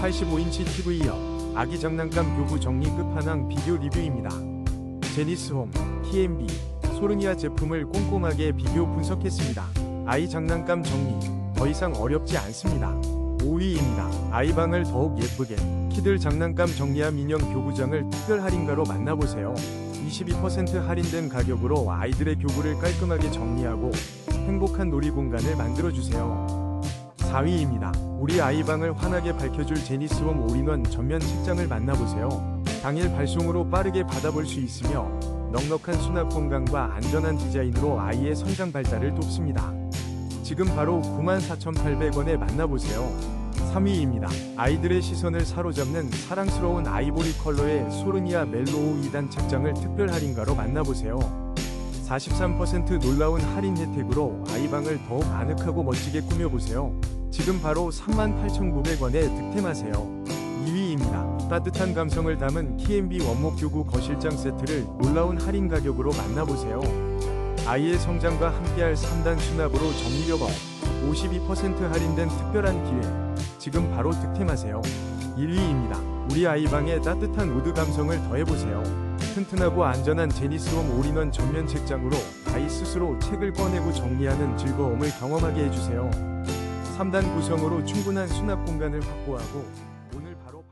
85인치 TV역 아기 장난감 교구 정리 끝판왕 비교 리뷰입니다. 제니스홈, TMB, 소르니아 제품을 꼼꼼하게 비교 분석했습니다. 아이 장난감 정리 더 이상 어렵지 않습니다. 5위입니다. 아이방을 더욱 예쁘게 키들 장난감 정리함 인형 교구장을 특별 할인가로 만나보세요. 22% 할인된 가격으로 아이들의 교구를 깔끔하게 정리하고 행복한 놀이 공간을 만들어주세요. 4위입니다. 우리 아이방을 환하게 밝혀줄 제니스홈 올인원 전면 책장을 만나보세요. 당일 발송으로 빠르게 받아볼 수 있으며 넉넉한 수납 공간과 안전한 디자인으로 아이의 성장 발달을 돕습니다. 지금 바로 94,800원에 만나보세요. 3위입니다. 아이들의 시선을 사로잡는 사랑스러운 아이보리 컬러의 소르니아 멜로우 2단 책장을 특별 할인가로 만나보세요. 43% 놀라운 할인 혜택으로 아이방을 더욱 아늑하고 멋지게 꾸며보세요. 지금 바로 38,900원에 득템하세요. 2위입니다. 따뜻한 감성을 담은 TMB 원목 교구 거실장 세트를 놀라운 할인 가격으로 만나보세요. 아이의 성장과 함께할 3단 수납으로 정리력 업, 52% 할인된 특별한 기회. 지금 바로 득템하세요. 1위입니다. 우리 아이 방에 따뜻한 우드 감성을 더해보세요. 튼튼하고 안전한 제니스홈 올인원 전면 책장으로 아이 스스로 책을 꺼내고 정리하는 즐거움을 경험하게 해주세요. 3단 구성으로 충분한 수납 공간을 확보하고 오늘 바로